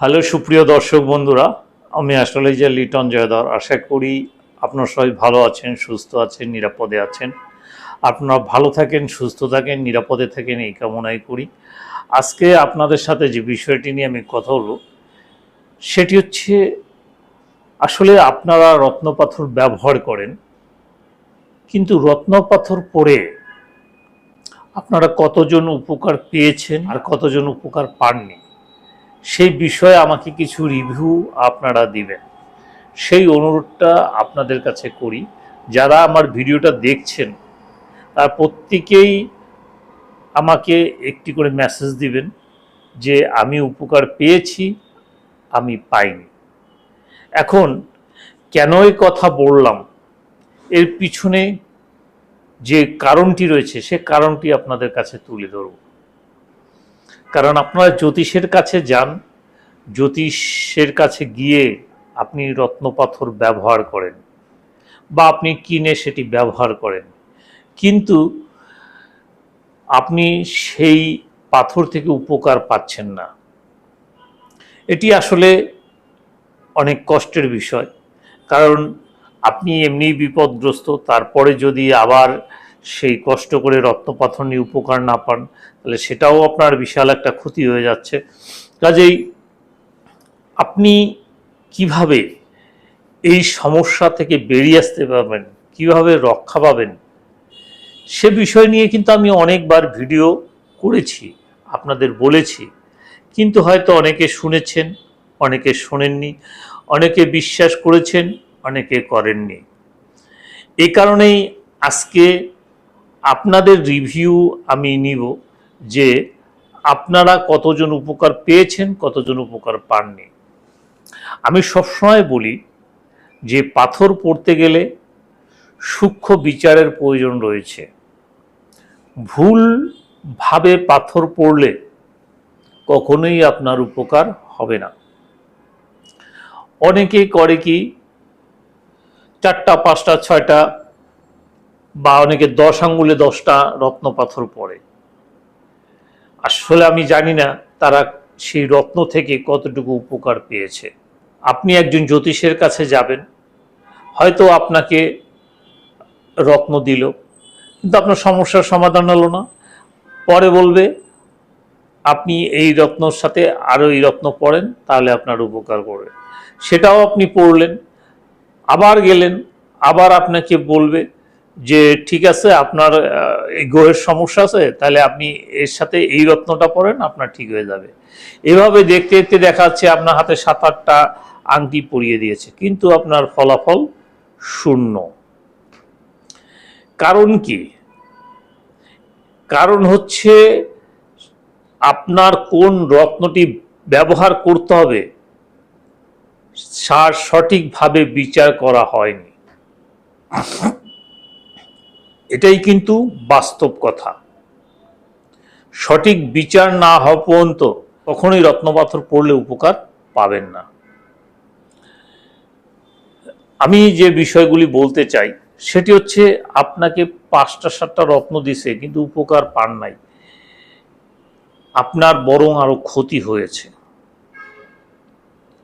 Hello, সুপ্রিয় দর্শক বন্ধুরা, আমি অ্যাস্ট্রোলজার লিটন জয়ধর। আশা করি আপনারা সবাই ভালো আছেন, সুস্থ আছেন, নিরাপদে আছেন। আপনারা ভালো থাকেন, সুস্থ থাকেন, নিরাপদে থাকেন, এই কামনাই করি। আজকে আপনাদের সাথে যে বিষয়টি নিয়ে আমি কথা বলব, সেটি হচ্ছে, আসলে আপনারা রত্নপাথর ব্যবহার করেন, কিন্তু রত্নপাথর পরে আপনারা কতজন উপকার পেয়েছেন আর কতজন উপকার পাননি? সেই বিষয়ে আমাকে কিছু রিভিউ আপনারা দিবেন। সেই অনুরোধটা আপনাদের কাছে করি। যারা আমার ভিডিওটা দেখছেন, তার প্রত্যেকেই আমাকে একটি করে মেসেজ দিবেন যে, আমি উপকার পেয়েছি, আমি পাইনি। এখন কেন এই কথা বললাম? এর পিছনে যে কারণটি রয়েছে, সে কারণটি আপনাদের কাছে তুলে ধরব। কারণ আপনারা জ্যোতিষের কাছে যান, জ্যোতিষের কাছে গিয়ে আপনি রত্নপাথর ব্যবহার করেন বা আপনি কিনে সেটি ব্যবহার করেন। কিন্তু আপনি সেই পাথর থেকে উপকার পাচ্ছেন না। এটি আসলে অনেক কষ্টের বিষয়। কারণ আপনি এমনি বিপদগ্রস্ত, তারপরে যদি আবার সেই কষ্ট করে রত্নপাথর নিয়ে উপকার না পান, তাহলে সেটাও আপনার বিশাল একটা ক্ষতি হয়ে যাচ্ছে। কাজেই আপনি কীভাবে এই সমস্যা থেকে বেরিয়ে আসতে পারবেন, কীভাবে রক্ষা পাবেন, সে বিষয় নিয়ে কিন্তু আমি অনেকবার ভিডিও করেছি, আপনাদের বলেছি। কিন্তু হয়তো অনেকে শুনেছেন, অনেকে শোনেননি, অনেকে বিশ্বাস করেছেন, অনেকে করেননি। এ কারণেই আজকে আপনাদের রিভিউ আমি নিব যে আপনারা কতজন উপকার পেয়েছেন, কতজন উপকার পাননি। আমি সবসময় বলি যে পাথর পড়তে গেলে সূক্ষ্ম বিচারের প্রয়োজন রয়েছে। ভুলভাবে পাথর পড়লে কখনোই আপনার উপকার হবে না। অনেকেই করে কি, চারটা, পাঁচটা, ছয়টা বা অনেকে দশ আঙ্গুলে দশটা রত্ন পাথর পড়ে। আসলে আমি জানি না তারা সেই রত্ন থেকে কতটুকু উপকার পেয়েছে। আপনি একজন জ্যোতিষের কাছে যাবেন, হয়তো আপনাকে রত্ন দিল, কিন্তু আপনার সমস্যার সমাধান হলো না। পরে বলবে, আপনি এই রত্নর সাথে আরও এই রত্ন পড়েন, তাহলে আপনার উপকার করবে। সেটাও আপনি পড়লেন, আবার গেলেন, আবার আপনাকে বলবে যে ঠিক আছে, আপনার এই গ্রহের সমস্যা আছে, তাহলে আপনি এর সাথে এই রত্নটা পরেন আপনার ঠিক হয়ে যাবে। এভাবে দেখতে দেখতে দেখা যাচ্ছে আপনার হাতে সাত আটটা আংটি পরিয়ে দিয়েছে, কিন্তু আপনার ফলাফল শূন্য। কারণ কি? কারণ হচ্ছে আপনার কোন রত্নটি ব্যবহার করতে হবে, সার সঠিকভাবে বিচার করা হয়নি। এটাই কিন্তু বাস্তব কথা। সঠিক বিচার না হওয়া পর্যন্ত কখনোই রত্নপাথর পড়লে উপকার পাবেন না। আমি যে বিষয়গুলি বলতে চাই, সেটি হচ্ছে আপনাকে পাঁচটা, সাতটা রত্ন দিছে, কিন্তু উপকার পান নাই। আপনার বরং আরও ক্ষতি হয়েছে।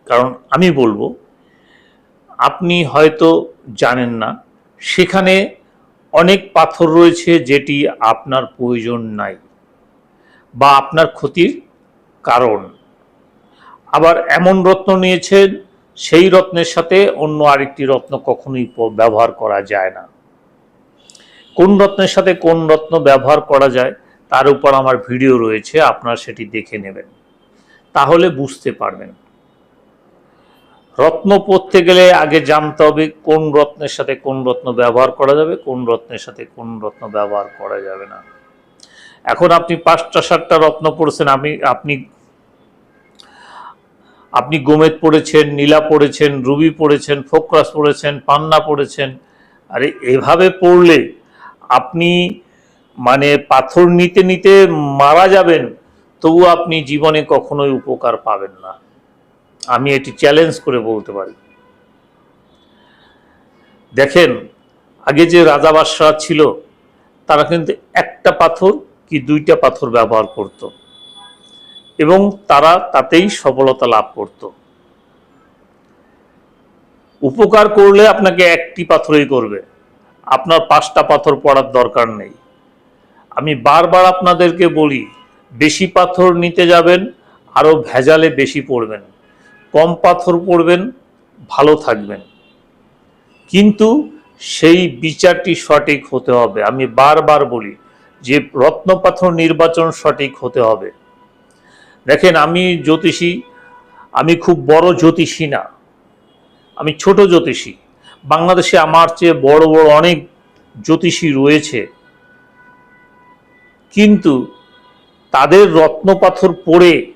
কারণ আমি বলব, আপনি হয়তো জানেন না, সেখানে অনেক পাথর রয়েছে যেটি আপনার প্রয়োজন নাই বা আপনার ক্ষতির কারণ। আবার এমন রত্ন নিয়েছেন, সেই রত্নের সাথে অন্য আরেকটি রত্ন কখনোই ব্যবহার করা যায় না। কোন রত্নের সাথে কোন রত্ন ব্যবহার করা যায়, তার উপর আমার ভিডিও রয়েছে, আপনারা সেটি দেখে নেবেন। তাহলে বুঝতে পারবেন। রত্ন পড়তে গেলে আগে জানতে হবে কোন রত্নের সাথে কোন রত্ন ব্যবহার করা যাবে, কোন রত্নের সাথে কোন রত্ন ব্যবহার করা যাবে না। এখন আপনি পাঁচটা, সাতটা রত্ন পড়েছেন, আমি, আপনি আপনি গোমেদ পড়েছেন, নীলা পড়েছেন, রুবি পড়েছেন, ফোকরাস পড়েছেন, পান্না পড়েছেন। আরে, এভাবে পড়লে আপনি মানে পাথর নিতে নিতে মারা যাবেন তবু আপনি জীবনে কখনোই উপকার পাবেন না। আমি এটি চ্যালেঞ্জ করে বলতে পারি। দেখেন, আগে যে রাজা বাদশাহ ছিল, তারা কিন্তু একটা পাথর কি দুইটা পাথর ব্যবহার করত। এবং তারা তাতেই সফলতা লাভ করত। উপকার করলে আপনাকে একটি পাথরই করবে। আপনার পাঁচটা পাথর পড়ার দরকার নেই। আমি বারবার আপনাদেরকে বলি, বেশি পাথর নিতে যাবেন আরও ভেজালে বেশি পড়বেন। কম পাথর পড়বেন, ভালো থাকবেন। কিন্তু সেই বিচারটি সঠিক হতে হবে। আমি বারবার বলি যে রত্ন পাথর নির্বাচন সঠিক হতে হবে। দেখেন, আমি জ্যোতিষী, আমি খুব বড় জ্যোতিষী না। আমি ছোট জ্যোতিষী। বাংলাদেশে আমার চেয়ে বড় বড় অনেক জ্যোতিষী রয়েছে। কিন্তু তাদের রত্ন পাথর পড়ে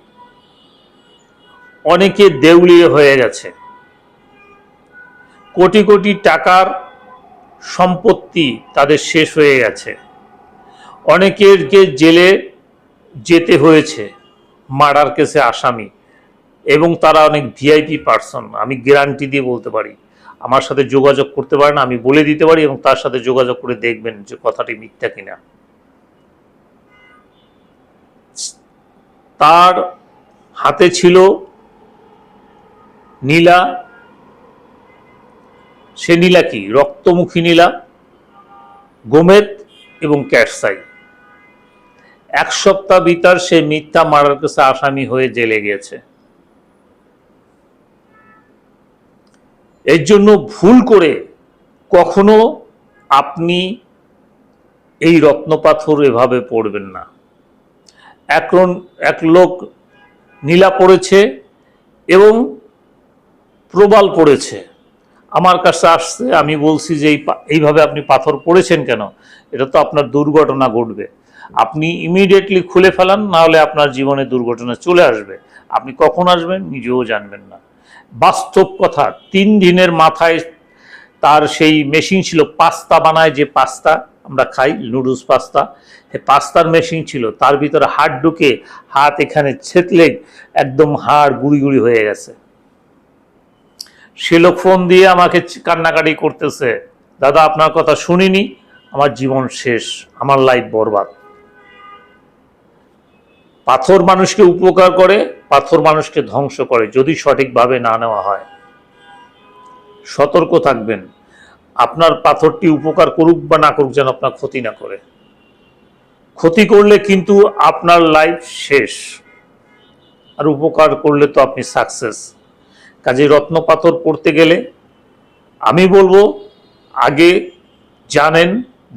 অনেকে দেউলিয়ে হয়ে গেছে। কোটি কোটি টাকার সম্পত্তি তাদের শেষ হয়ে গেছে। অনেকেরকে জেলে যেতে হয়েছে মার্ডার কেসে আসামি, এবং তারা অনেক ভিআইপি পার্সন আমি গ্যারান্টি দিয়ে বলতে পারি। আমার সাথে যোগাযোগ করতে পারেন, আমি বলে দিতে পারি, এবং তার সাথে যোগাযোগ করে দেখবেন যে কথাটি মিথ্যা কিনা। তার হাতে ছিল নীলা, সে নীলা কি? রক্তমুখী নীলা, গোমেদ এবং ক্যাটসাই। এক সপ্তাহ বিতার সে মিথ্যা মারার কাছে আসামি হয়ে জেলে গেছে। এর জন্য ভুল করে কখনো আপনি এই রত্নপাথর এভাবে পড়বেন না। এক এক লোক নীলা পড়েছে এবং প্রবাল পড়েছে আমার কাছে আসছে, আমি বলছি যে এইভাবে আপনি পাথর পড়েছেন কেন? এটা তো আপনার দুর্ঘটনা ঘটবে। আপনি ইমিডিয়েটলি খুলে ফেলান, না হলে আপনার জীবনে দুর্ঘটনা চলে আসবে। আপনি কখন আসবেন নিজেও জানবেন না। বাস্তব কথা, তিন দিনের মাথায় তার সেই মেশিন ছিল, পাস্তা বানায় যে পাস্তা আমরা খাই নুডলস পাস্তা পাস্তার মেশিন ছিল। তার ভিতরে হাড় ঢুকে হাত এখানে ছেতলে একদম হাড় গুড়ি গুড়ি হয়ে গেছে। সে লোক ফোন দিয়ে আমাকে কান্নাকাটি করতেছে। দাদা, আপনার কথা শুনিনি, আমার জীবন শেষ, আমার লাইফ বরবাদ। পাথর মানুষকে উপকার করে, পাথর মানুষকে ধ্বংস করে, যদি সঠিকভাবে না নেওয়া হয়। সতর্ক থাকবেন। আপনার পাথরটি উপকার করুক বা না করুক যেন আপনার ক্ষতি না করে। ক্ষতি করলে কিন্তু আপনার লাইফ শেষ। আর উপকার করলে তো আপনি সাকসেস কাজে রত্ন পাথর পড়তে গেলে আমি বলব, আগে জানেন,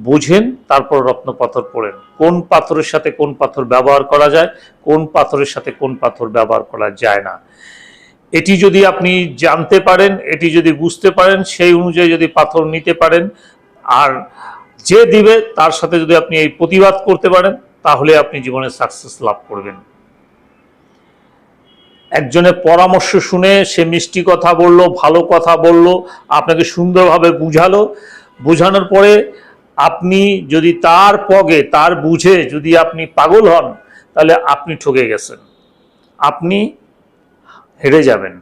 বুঝেন, তারপর রত্ন পাথর পড়েন। কোন পাথরের সাথে কোন পাথর ব্যবহার করা যায়, কোন পাথরের সাথে কোন পাথর ব্যবহার করা যায় না। এটি যদি আপনি জানতে পারেন, এটি যদি বুঝতে পারেন, সেই অনুযায়ী যদি পাথর নিতে পারেন, আর যে দিবে, তার সাথে যদি আপনি এই প্রতিবাদ করতে পারেন, তাহলে আপনি জীবনে সাকসেস লাভ করবেন। একজনের পরামর্শ শুনে সে মিষ্টি কথা বলল, ভালো কথা বলল, আপনাকে সুন্দরভাবে বুঝালো। বুঝানোর পরে আপনি যদি তার পগে, তার বুঝে যদি আপনি পাগল হন, তাহলে আপনি ঠকে গেছেন। আপনি হেরে যাবেন।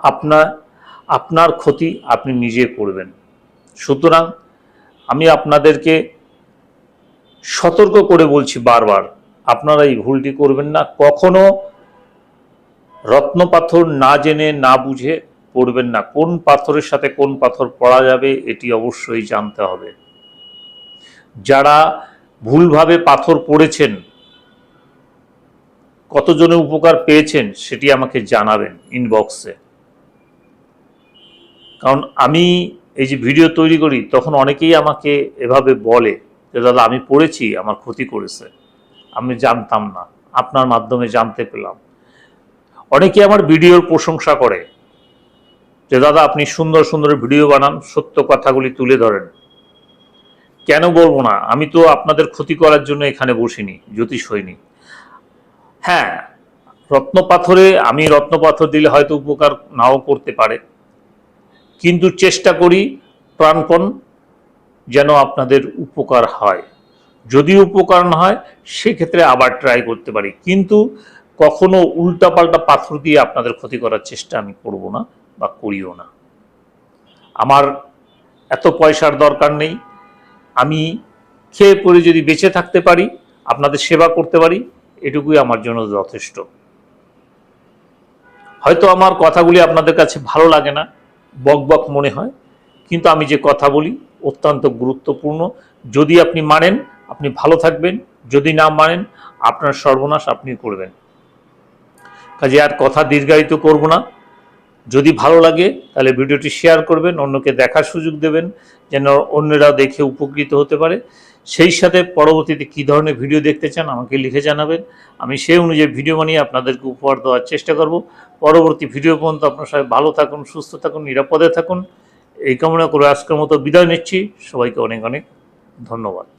আপনার আপনার ক্ষতি আপনি নিজে করবেন। সুতরাং আমি আপনাদেরকে সতর্ক করে বলছি বারবার, আপনারা এই ভুলটি করবেন না। কখনো রত্ন পাথর না জেনে না বুঝে পড়বেন না। কোন পাথরের সাথে কোন পাথর পড়া যাবে, এটি অবশ্যই জানতে হবে। যারা ভুলভাবে পাথর পড়েছেন, কতজনে উপকার পেয়েছেন, সেটি আমাকে জানাবেন ইনবক্সে কারণ আমি এই যে ভিডিও তৈরি করি, তখন অনেকেই আমাকে এভাবে বলে যে, দাদা, আমি পড়েছি, আমার ক্ষতি করেছে। আমি জানতাম না। আপনার মাধ্যমে জানতে পেলাম। অনেকে আমার ভিডিওর প্রশংসা করে যে, দাদা, আপনি সুন্দর সুন্দর ভিডিও বানান, সত্য কথাগুলি তুলে ধরেন। কেন বলব না? আমি তো আপনাদের ক্ষতি করার জন্য এখানে বসিনি, জ্যোতিষ হইনি। হ্যাঁ রত্ন পাথরে, আমি রত্ন পাথর দিলে হয়তো উপকার নাও করতে পারে। কিন্তু চেষ্টা করি প্রাণপণ যেন আপনাদের উপকার হয়। যদি উপকার না হয়, সেক্ষেত্রে আবার ট্রাই করতে পারি। কিন্তু কখনো উল্টাপাল্টা পাথর দিয়ে আপনাদের ক্ষতি করার চেষ্টা আমি করব না বা করিও না। আমার এত পয়সার দরকার নেই। আমি খেয়ে পরে যদি বেঁচে থাকতে পারি, আপনাদের সেবা করতে পারি, এটুকুই আমার জন্য যথেষ্ট। হয়তো আমার কথাগুলি আপনাদের কাছে ভালো লাগে না, বক বক মনে হয়, কিন্তু আমি যে কথা বলি অত্যন্ত গুরুত্বপূর্ণ। যদি আপনি মানেন, আপনি ভালো থাকবেন, যদি না মানেন, আপনার সর্বনাশ আপনি করবেন। কাজে আর কথা দীর্ঘায়িত করব না। যদি ভালো লাগে, তাহলে ভিডিওটি শেয়ার করবেন, অন্যকে দেখার সুযোগ দেবেন, যেন অন্যরা দেখে উপকৃত হতে পারে। সেই সাথে পরবর্তীতে কী ধরনের ভিডিও দেখতে চান আমাকে লিখে জানাবেন। আমি সেই অনুযায়ী ভিডিও বানিয়ে আপনাদেরকে উপহার দেওয়ার চেষ্টা করব। পরবর্তী ভিডিও পর্যন্ত আপনার সবাই ভালো থাকুন, সুস্থ থাকুন, নিরাপদে থাকুন। এই কামনা করে আজকের মতো বিদায় নিচ্ছি। সবাইকে অনেক অনেক ধন্যবাদ।